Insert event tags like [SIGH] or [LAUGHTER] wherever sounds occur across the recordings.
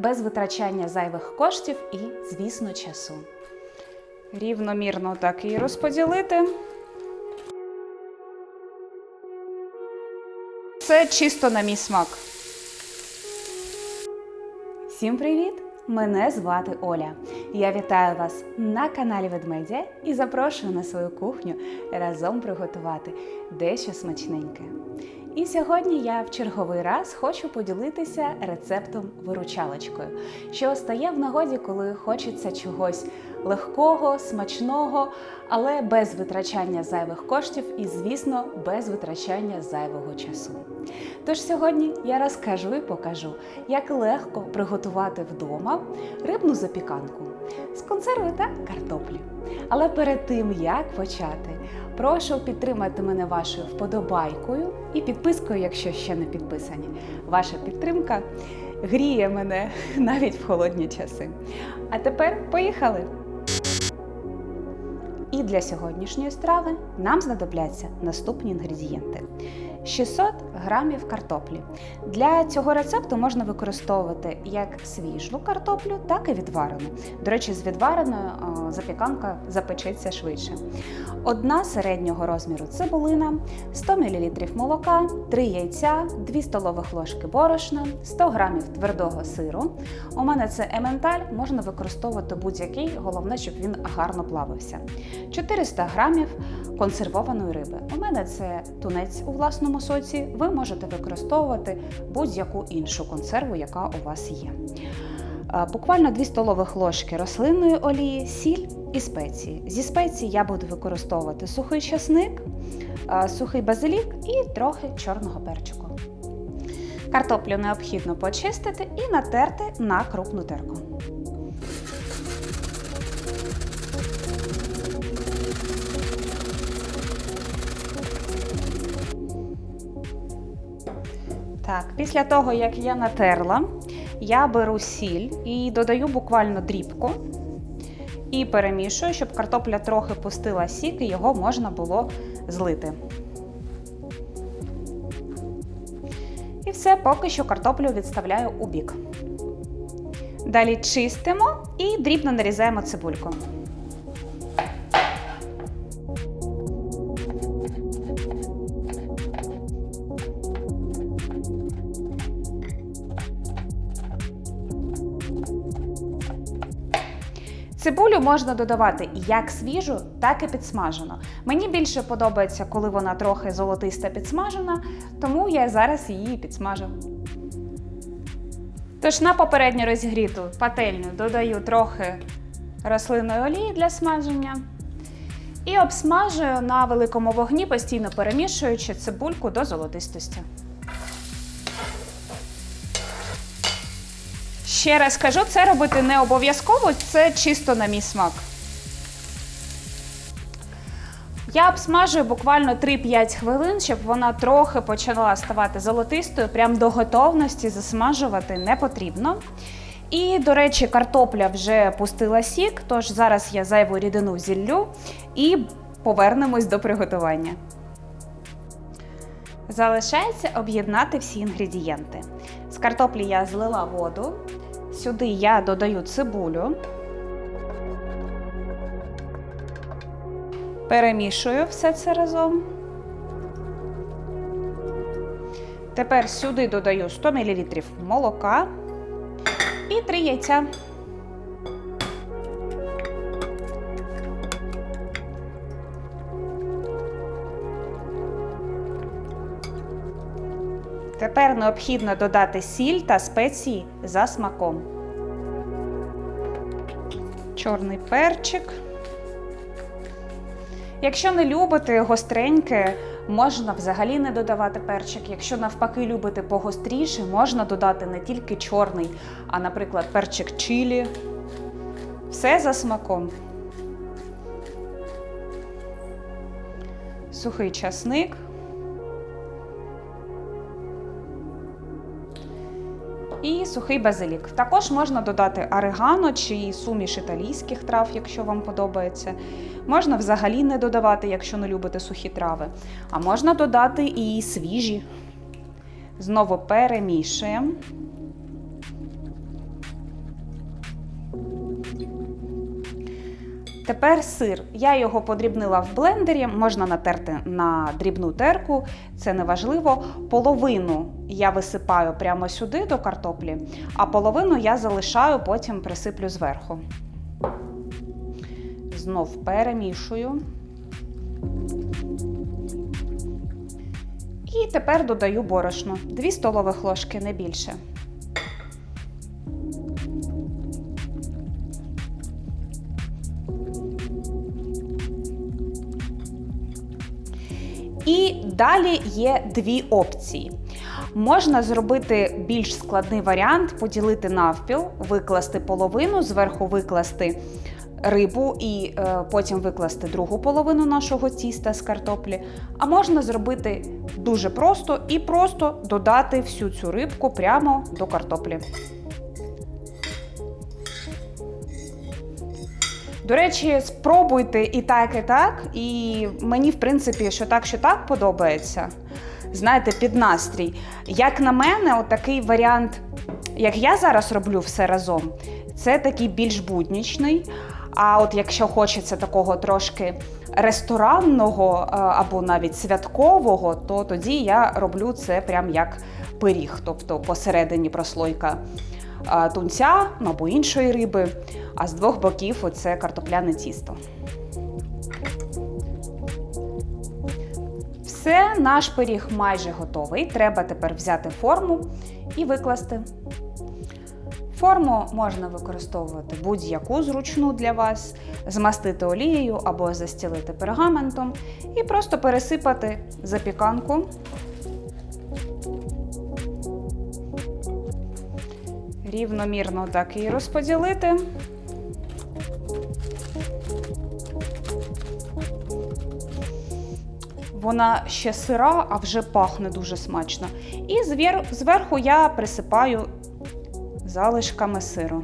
без витрачання зайвих коштів і, звісно, часу. Рівномірно так і розподілити. Це чисто на мій смак. Всім привіт! Мене звати Оля. Я вітаю вас на каналі Ведмедя і запрошую на свою кухню разом приготувати дещо смачненьке. І сьогодні я в черговий раз хочу поділитися рецептом виручалочкою, що стає в нагоді, коли хочеться чогось легкого, смачного, але без витрачання зайвих коштів і, звісно, без витрачання зайвого часу. Тож сьогодні я розкажу і покажу, як легко приготувати вдома рибну запіканку з консерви та картоплі. Але перед тим як почати, прошу підтримати мене вашою вподобайкою і підпискою, якщо ще не підписані. Ваша підтримка гріє мене [LAUGHS] навіть в холодні часи. А тепер поїхали! І для сьогоднішньої страви нам знадобляться наступні інгредієнти: 600 грамів картоплі. Для цього рецепту можна використовувати як свіжу картоплю, так і відварену. До речі, з відвареною запіканка запечеться швидше. Одна середнього розміру цибулина, 100 мл молока, 3 яйця, 2 столових ложки борошна, 100 грамів твердого сиру. У мене це ементаль, можна використовувати будь-який, головне, щоб він гарно плавився. 400 грамів консервованої риби. У мене це тунець у власному соці. Ви можете використовувати будь-яку іншу консерву, яка у вас є. Буквально 2 столових ложки рослинної олії, сіль і спеції. Зі спецій я буду використовувати сухий часник, сухий базилік і трохи чорного перчику. Картоплю необхідно почистити і натерти на крупну терку. Так, після того, як я натерла, я беру сіль і додаю буквально дрібку і перемішую, щоб картопля трохи пустила сік і його можна було злити. І все, поки що картоплю відставляю у бік. Далі чистимо і дрібно нарізаємо цибульку. Цибулю можна додавати як свіжу, так і підсмажену. Мені більше подобається, коли вона трохи золотиста підсмажена, тому я зараз її підсмажу. Тож на попередньо розігріту пательню додаю трохи рослинної олії для смаження. І обсмажую на великому вогні, постійно перемішуючи цибульку до золотистості. Ще раз кажу, це робити не обов'язково, це чисто на мій смак. Я обсмажую буквально 3-5 хвилин, щоб вона трохи почала ставати золотистою. Прям до готовності засмажувати не потрібно. І, до речі, картопля вже пустила сік, тож зараз я зайву рідину зіллю і повернемось до приготування. Залишається об'єднати всі інгредієнти. З картоплі я злила воду. Сюди я додаю цибулю, перемішую все це разом. Тепер сюди додаю 100 мл молока і 3 яйця. Тепер необхідно додати сіль та спеції за смаком. Чорний перчик. Якщо не любите гостреньке, можна взагалі не додавати перчик. Якщо навпаки любите погостріше, можна додати не тільки чорний, а, наприклад, перчик чилі. Все за смаком. Сухий часник. І сухий базилік. Також можна додати орегано чи суміш італійських трав, якщо вам подобається. Можна взагалі не додавати, якщо не любите сухі трави. А можна додати і свіжі. Знову перемішуємо. Тепер сир. Я його подрібнила в блендері, можна натерти на дрібну терку, це не важливо. Половину я висипаю прямо сюди до картоплі, а половину я залишаю, потім присиплю зверху. Знов перемішую. І тепер додаю борошно 2 столових ложки, не більше. І далі є дві опції. Можна зробити більш складний варіант, поділити навпіл, викласти половину, зверху викласти рибу і е, потім викласти другу половину нашого тіста з картоплі. А можна зробити дуже просто і просто додати всю цю рибку прямо до картоплі. До речі, спробуйте і так, і так. І мені, в принципі, що так, що так подобається. Знаєте, під настрій. Як на мене, отакий варіант, як я зараз роблю все разом, це такий більш буднічний. А от якщо хочеться такого трошки ресторанного е, або навіть святкового, то тоді я роблю це прям як пиріг, тобто посередині прослойка е, тунця або іншої риби, а з двох боків оце картопляне тісто. Все, наш пиріг майже готовий. Треба тепер взяти форму і викласти. Форму можна використовувати будь-яку зручну для вас, змастити олією або застілити пергаментом і просто пересипати запіканку. Рівномірно так і розподілити. Вона ще сира, а вже пахне дуже смачно. І зверху я присипаю залишками сиру.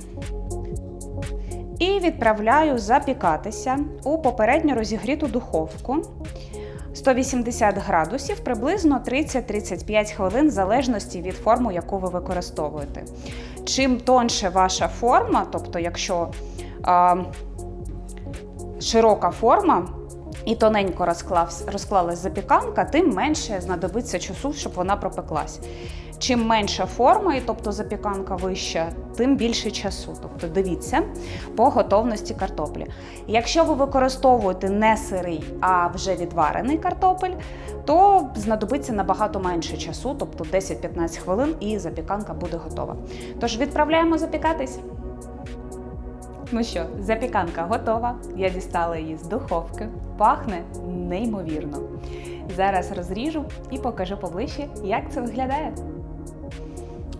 І відправляю запікатися у попередньо розігріту духовку 180 градусів, приблизно 30-35 хвилин, в залежності від форми, яку ви використовуєте. Чим тонше ваша форма, тобто, якщо а, широка форма, і тоненько розклавс- розклалась запіканка, тим менше знадобиться часу, щоб вона пропеклась. Чим менша форма, і тобто запіканка вища, тим більше часу. Тобто дивіться по готовності картоплі. Якщо ви використовуєте не сирий, а вже відварений картопель, то знадобиться набагато менше часу, тобто 10-15 хвилин, і запіканка буде готова. Тож відправляємо запікатись. Ну що, запіканка готова. Я дістала її з духовки. Пахне неймовірно. Зараз розріжу і покажу поближче, як це виглядає.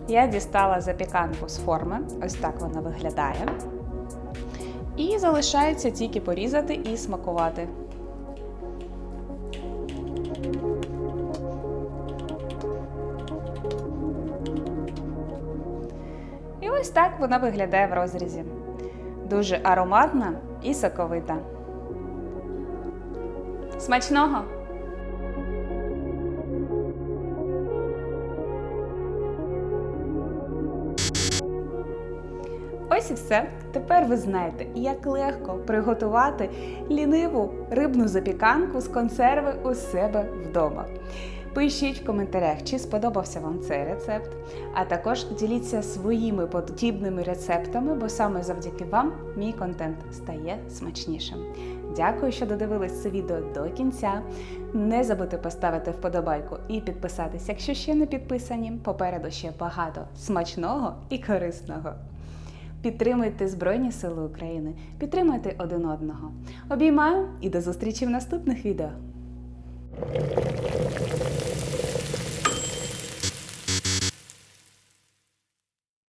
Я дістала запіканку з форми, ось так вона виглядає. І залишається тільки порізати і смакувати. І ось так вона виглядає в розрізі. Дуже ароматна і соковита. Смачного! Ось і все. Тепер ви знаєте, як легко приготувати ліниву рибну запіканку з консерви у себе вдома. Пишіть в коментарях, чи сподобався вам цей рецепт, а також діліться своїми подібними рецептами, бо саме завдяки вам мій контент стає смачнішим. Дякую, що додивились це відео до кінця. Не забудьте поставити вподобайку і підписатись, якщо ще не підписані. Попереду ще багато смачного і корисного. Підтримуйте Збройні Сили України, підтримуйте один одного. Обіймаю і до зустрічі в наступних відео.